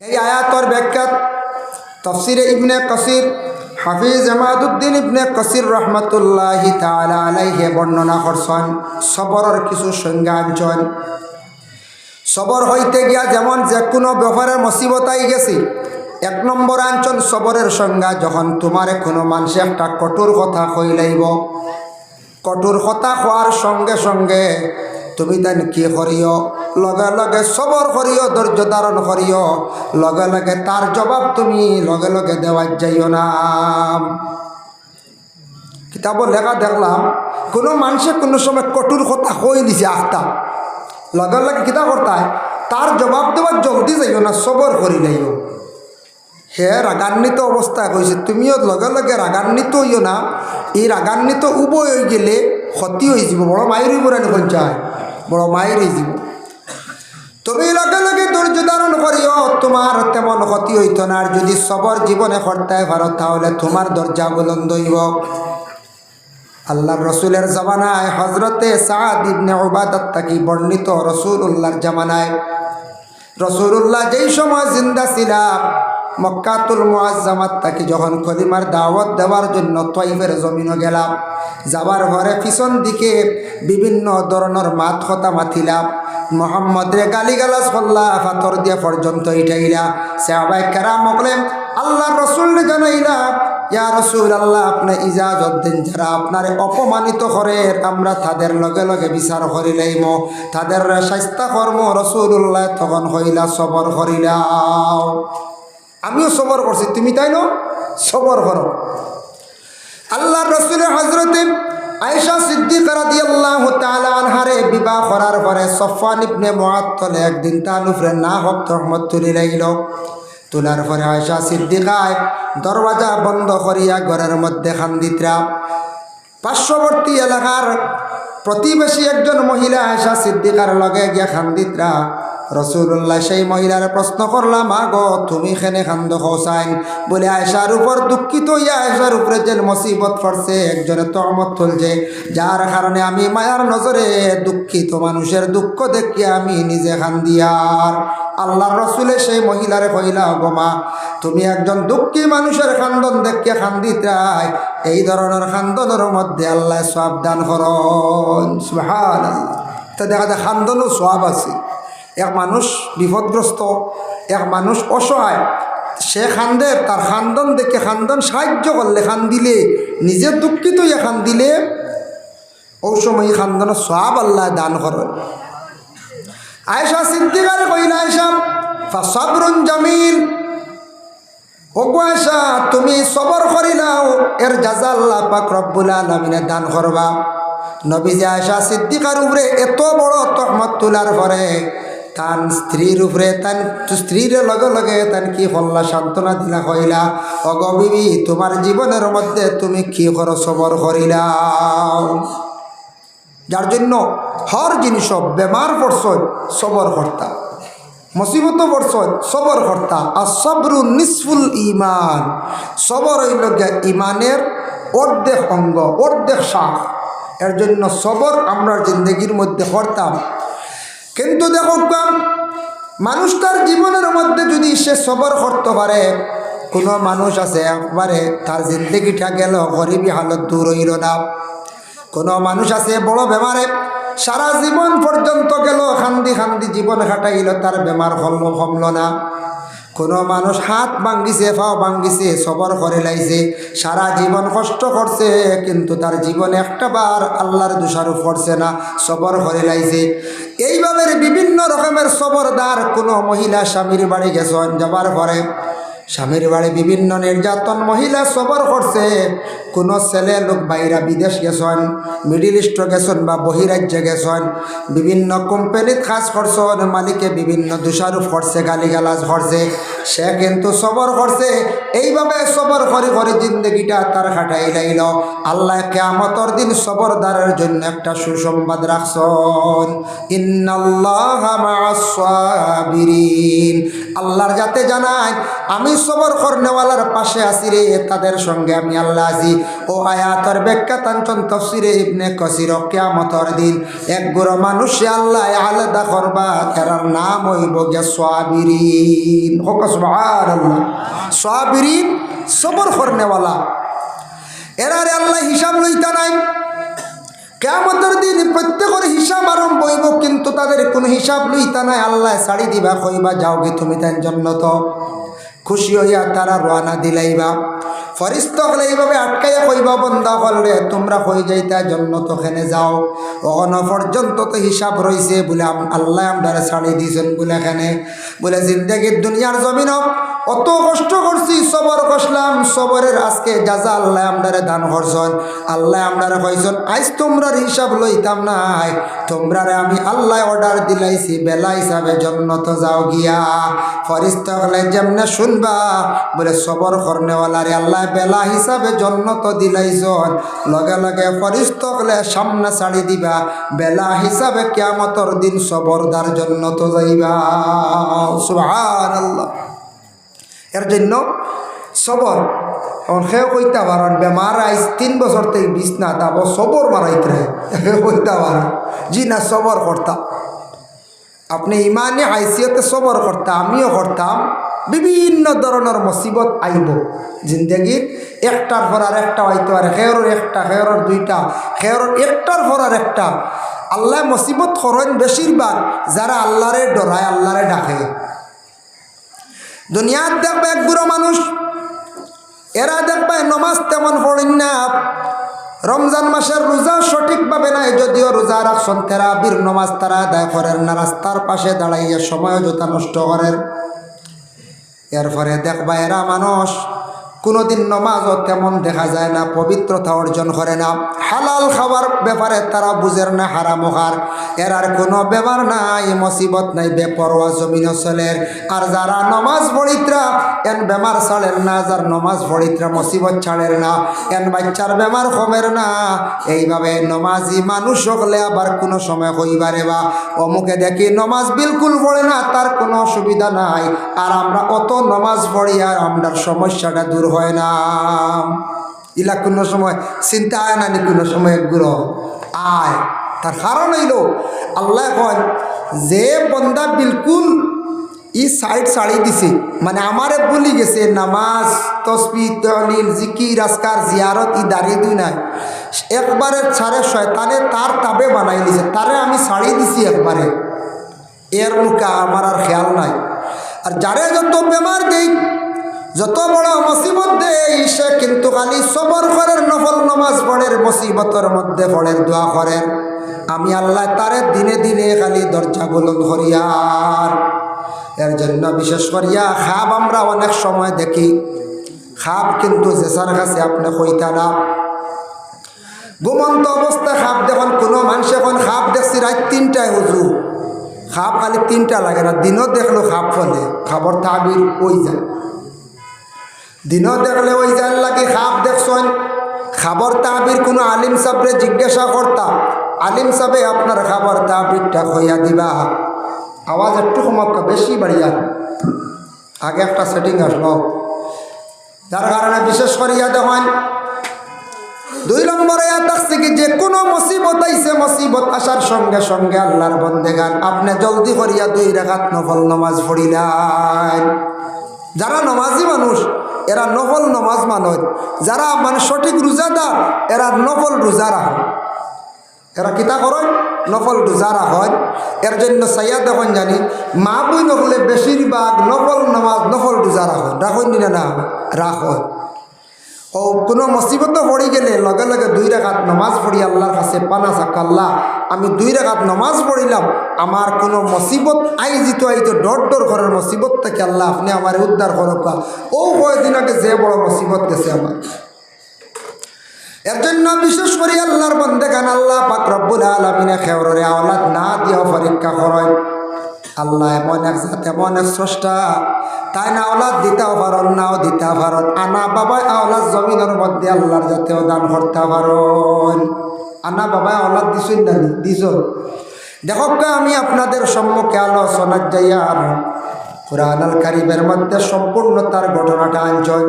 এই আয়াতর ব্যাখ্যাত তফসিরে ইবনে কসির, হাফিজ জামাদুদ্দিন ইবনে কসির রহমতুল্লাহ তালা বর্ণনা করছেন, সবরের কিছু সংজ্ঞা আনছেন। সবর হইতে গিয়া যেমন যে কোনো ব্যাপারের মুসিবতাই গেছি, এক নম্বর আঞ্চল সবরের সংজ্ঞা, যখন তোমারে কোনো মানুষে একটা কঠোর কথা কইলাইব কঠোর কথা খোয়ার সঙ্গে সঙ্গে তুমি তান কি করিও? লগে লগে সবর করিও, ধৈর্য ধারণ করিও। লগে লগে তার জবাব তুমি লগে লগে দেওয়া যাইও না। কিতাবর লেখা দেখলাম, কোনো মানুষে কোনো সময় কঠোর কথা কই দিছে আখতা লগে লগে কিতা করতায় তার জবাব দেওয়ার জলদি যাইও না, সবর করি লাইও হে রাগান্বিত অবস্থায় কইছে তুমিও লগে লগে রাগান্বিত হইও না। এই রাগান্বিত উভয় হয়ে গেলে ক্ষতি হয়ে যাব, বড় মায়ের বুড়ানি পঞ্চায় বড় মায়ের হয়ে যাব তুমি লগে লগে ধৈর্য ধারণ করিও, তোমার তেমন ক্ষতি হইত না। আর যদি সবর জীবনে কর্তায় ভারত তাহলে তোমার দরজা বুলন্দ হইব। আল্লাহ রসুলের জামানায় হজরতে সাদ ইবনে বর্ণিত রসুল্লাহর জামানায়। রসুল্লাহ যেই সময় জিন্দা ছিলাম মক্কাতুল মুআজ্জামাত তাকে যখন খলিমার দাওয়াত দেওয়ার জন্য তৈবের জমিনও গেলাম, যাবার ঘরে পিছন দিকে বিভিন্ন ধরনের মাত কথা মাতিলাম মোহাম্মদ রে গালি গালাজ করলা, ফাতর দিয়া পর্যন্ত ইটাইলা। সাহাবাই কেরাম মকলেন আল্লাহ রসুল জানাইলা, ইয়া রসুল আল্লাহ আপনি ইজাজত দিন যারা আপনার অপমানিত করে, আমরা তাদের লগে লগে বিচার করি লাইম। তাদের স্বাস্থ্য কর্ম রসুল্লাহ তখন হইলা সবর করিলাম। আমিও সবর করছি, তুমি তাই না? সবর করো। আল্লাহ রসুলের হজরতে আয়েশা সিদ্দিক রাদিয়াল্লাহু তাআলা আনহারে বিবাহ করার পরে সফওয়ান ইবনে মুআত্তল একদিন উপরে না হক রহমত তুলি লাগিল তোলার পরে আয়েশা সিদ্দিকায় দরওয়াজা বন্ধ করিয়া ঘরের মধ্যে খান্দিত্রা। পার্শ্ববর্তী এলাকার প্রতিবেশী একজন মহিলা আয়েশা সিদ্দিকার লগে গিয়া খান্দিত্রা। রসুল্লাহ সেই মহিলার প্রশ্ন করলাম, আগো, তুমি খেনে খান্দ হোসাইন বলে আয়সার উপর দুঃখিত ইয়া আয়সার উপরে যে মুসিবত পড়ছে একজনে তহমত তুলছে যার কারণে আমি মায়ার নজরে দুঃখিত মানুষের দুঃখ দেখিয়ে আমি নিজে খান্দিয়ার আল্লাহ রসুলে সেই মহিলারে কইলা গোমা তুমি একজন দুঃখী মানুষের খান্দন দেখিয়ে খান্দিত্রাই এই ধরনের খান্দনের মধ্যে আল্লাহ সব দান করন। সুহান তা দেখা যায়, খান্দনও সব আছে। এক মানুষ বিপদগ্রস্ত, এক মানুষ অসহায়। সে খান্দে তার খান্দন দেখে খান্দন সাহায্য করলে, খান দিলে নিজে দুঃখিত খান দিলে ওই সময় খান্দন সব আল্লাহ দান করেন আয়সা সিদ্দিকার কইলা আয়সা সবরুন জামিল। আয়সা তুমি সবর করিলাও এর জাজা আল্লাহ পাক রব্বুল আলমিনে দান করবা। নবীজি আয়সা সিদ্দিকার উপরে এত বড় তহমত তোলার পরে তান স্ত্রীর উপরে তান স্ত্রীর লগে লগে তান কি হল্লা সান্ত্বনা দিলা কইলা অগ বিবি তোমার জীবনের মধ্যে তুমি কি করো সবর করিলাও যার জন্য হর জিনিস বেমার পড়ছ সবর কর্তা মুসিবত পড়ছ সবর কর্তা আর সবরু নিসফুল ইমান। সবর হইল ইমানের অর্ধেক অঙ্গ অর্ধেক শাখ এর জন্য সবর আমরা জিন্দগির মধ্যে করতাম কিন্তু দেখো মানুষটার জীবনের মধ্যে যদি সে সবর করতে পারে কোনো মানুষ আছে একবারে তার জিন্দগিটা গেল গরিবী হালত দূর হইল না। কোনো মানুষ আছে, বড় বেমারে সারা জীবন পর্যন্ত গেল, খান্দি খান্দি জীবন কাটাইল তার বেমার হল কমল না। কোনো মানুষ হাত ভাঙ্গিছে পাও ভাঙ্গিছে সবর করে লাইছে সারা জীবন কষ্ট করছে কিন্তু তার জীবন একটা বার আল্লাহর দোষারোপ করছে না সবর করে লাইছে। এইভাবে বিভিন্ন রকমের সবরদার কোনো মহিলা স্বামীর বাড়ি গেছেন যাবার পরে স্বামীর বাড়ি বিভিন্ন নির্যাতন মহিলা সবর করছে কোনো ছেলে লোক বাইরা বিদেশ গেছেন, মিডিল ইস্ট গেছেন বা বহিরাজ্যে গেছেন, বিভিন্ন কোম্পানিত কাজ করছেন মালিকে বিভিন্ন দোষারোপ করছে, গালিগালাজ করছে, সে কিন্তু সবর করছে। এইভাবে সবর করে করে জিন্দগিটা তার খাটাই লাইল আল্লাহ কেমতর দিন সবরদারের জন্য একটা সুসংবাদ রাখছেন। ইন্নাল্লাহ আল্লাহর যাতে জানায়, আমি সবর করনেওয়ালার পাশে আছি রে, তাদের সঙ্গে আমি আল্লাহ আছি। ও আয়াতর ব্যাখ্যা তাঞ্চন তফসিরে ইবনে কসির কেয়ামতর দিন। এক গুড়ো মানুষে আল্লাহ আলাদা করবা এরার নাম হইব গিয়া সোয়াবিরিন সোয়াবিরিন সবর করনেওয়ালা। এরারে আল্লাহ হিসাব লইতা নাই। কেমতের দিন প্রত্যেকের হিসাব আরম্ভ হইব, কিন্তু তাদের কোনো হিসাব লইতা নাই। আল্লাহ শাড়ি দিবা, কইবা, যাও গে তুমি তাই জন্য তো খুশি হইয়া তারা রোয়ানা দিলাইবা। ফরিস্ত হলে এইভাবে আটকাইয়া কইবা বন্ধা করলে তোমরা কই যাইতা জন্য তো খেনে যাও। অন পর্যন্ত তো হিসাব রইছে বলে আল্লাহ আমরা ছাড়ি দিয়েছেন বলে এখানে। বলে জিন্দগির দুনিয়ার জমিন অত কষ্ট করছি, সবর কষলাম, সবরের আজকে যাজা আল্লাহ আমরারে দান করছন, আল্লাহ আমরারে কইছন, আজ তোমরার হিসাব লইতাম নাই, তোমরারে আমি আল্লাহ অর্ডার দিলাইছি, বেলা হিসাবে জন্নত যাও গিয়া। ফরিস্ত হলে যেমনে শুনবা, বলে সবর করনেওয়ালারে আল্লাহ বেলা হিসাবে জন্নত দিলাইছন। লগে লগে ফরিস্ত হলে সামনে ছাড়ি দিবা। বেলা হিসাবে কেমতর দিন সবরদার জন্নত যাইবা। আল্লাহ এর জন্য সবর, এখন সেও কইতা বেমার আইস তিন বছর থেকে বিছনা তাব সবর মারাইতে রে কইতা পারেন জি না সবর করতাম আপনি ইমানে হাইসিয়তে সবর করতাম আমিও করতাম বিভিন্ন ধরনের মুসিবত আইব। জিন্দগির একটার পর আর একটা হইতে পারে খেয়রের একটা খেয়রের দুইটা খেয়রের একটার পর আর একটা। আল্লাহ মুসিবত করেন বেশিরভাগ যারা আল্লাহরে ডরায়, আল্লাহরে ডাকে। দুনিয়ার দেখবে এক বুড়ো মানুষ, এরা দেখবে নমাজ তেমন পড়েন না। রমজান মাসের রোজা সঠিকভাবে নাই, যদিও রোজা রাখছেন তেরা বীর নমাজ তারা আদায় করেন না, রাস্তার পাশে দাঁড়াইয়া সময় যথা নষ্ট করেন। এরপরে দেখবা এরা মানুষ কোনোদিন নমাজও তেমন দেখা যায় না, পবিত্রতা অর্জন করে না। হালাল খাবার ব্যাপারে তারা বুঝের না, হারাম খার এরার কোনো ব্যাপার নাই, মুসিবত নাই, বেপরোয়া জমিন চলের আর যারা নমাজ পড়িত্রা, এন বেমার ছাড়ের না, যার নমাজ পড়িত্রা মুসিবত ছাড়ের না। এন বাচ্চার বেমার কমের না। এইভাবে নমাজি মানুষ হলে আবার কোনো সময় হইবারে বা। অমুকে দেখি নমাজ বিলকুল পড়ে না, তার কোনো অসুবিধা নাই। আর আমরা অত নমাজ পড়ি আর আমরা সমস্যাটা দূর হয় না। ইলা কোনো সময় চিন্তা আয় না নি, কোনো সময়গুলো আয়। তার কারণ হইল, আল্লাহ কয়, যে বন্দা বিলকুল ই সাইড ছাড়ি দিছে মানে আমারে বলি গেছে, নামাজ, তসবি তলিল জিকি আসকার জিয়ারত, ই দাঁড়িয়ে দুই নাই। একবারে ছাড়ে শয়তানে তার তাবে বানাই দিছে, তারে আমি ছাড়ি দিছি একবারে। এর মুখে আমার আর খেয়াল নাই। আর যারে যত বেমার দেই যত বড় মুসিবত দেই, সে কিন্তু খালি সবর করের নফল নমাজ পড়ের মুসিবতের মধ্যে পড়ের দোয়া করেন আমি আল্লাহ তারে দিনে দিনে খালি দরজা বুলন করিয়ার এর জন্য বিশেষ করিয়া খাব আমরা অনেক সময় দেখি। খাব কিন্তু জেসার কাছে আপনি কইতা না। ঘুমন্ত অবস্থায় খাপ দেখুন, কোনো মানুষ এখন খাপ দেখছি রাত তিনটায় হুজু খাপ খালি তিনটা লাগে না, দিনও দেখল খাপ ফলে খাবার তাবির ওই যায়। দিনও দেখলে ওই যার লাগে খাপ দেখছেন। খাবার তাবির কোনো আলিম সাবরে জিজ্ঞাসা করতাম আলিম সাবে আপনার খাবার তাবিরটা হইয়া দিবা? আওয়াজ একটু সমক্কা বেশি বাড়িয়া আগে একটা সেটিং আসলো। যার কারণে বিশেষ করিয়া দেখেন, দুই নম্বরে থাকছে কি যে কোনো মুসিবত আইছে মুসিবত আসার সঙ্গে সঙ্গে আল্লাহর বন্দেগান আপনি জলদি করিয়া দুই রেখাত নফল নমাজ পড়িলেন যারা নমাজি মানুষ এরা নফল নমাজ মানত যারা মানে সঠিক রোজাদার, এরা নফল রোজা রাখে এরা কিতা করেন নফল রোজা রাখেন এর জন্য সাইয়া দেখেন জানি মা বই নকলে বেশিরভাগ নফল নমাজ নফল রোজা রাখেন রাখুন না, রাখেন। ও কোনো মুসিবত পড়ি গেলে লগে লগে দুই রেখাত নমাজ পড়ি, আল্লাহর কাছে পানা সাকাল্লাহ আমি দুই রেখাত নমাজ পড়িলাম, আমার কোনো মুসিবত আই জিতো আইতো ডর ডর ঘরের মুসিবত থেকে, আল্লাহ, আপনি আমার উদ্ধার করবা ও কয়েকদিন আগে যে বড় মুসিবত গেছে আমার। এর জন্য বিশেষ করে আল্লাহর বন্দে গান, আল্লাহ পাক রব্বুল আলমিনে খেওরে আওলাদ না দিয়েও পরীক্ষা করেন আল্লাহ এমন এক জাত, এমন এক স্রষ্টা তাই না আওলাদ দিতেও পারন নাও দিতে পারন আনা বাবাই আওলাদ জমিনের মধ্যে আল্লাহর যাতেও দান করতে পারন আনা বাবাই আওলাদ দিছুন না দিছ? দেখক আমি আপনাদের সম্মুখে আলোচনার আর কোরআন আল মধ্যে সম্পূর্ণ তার ঘটনাটা আনছেন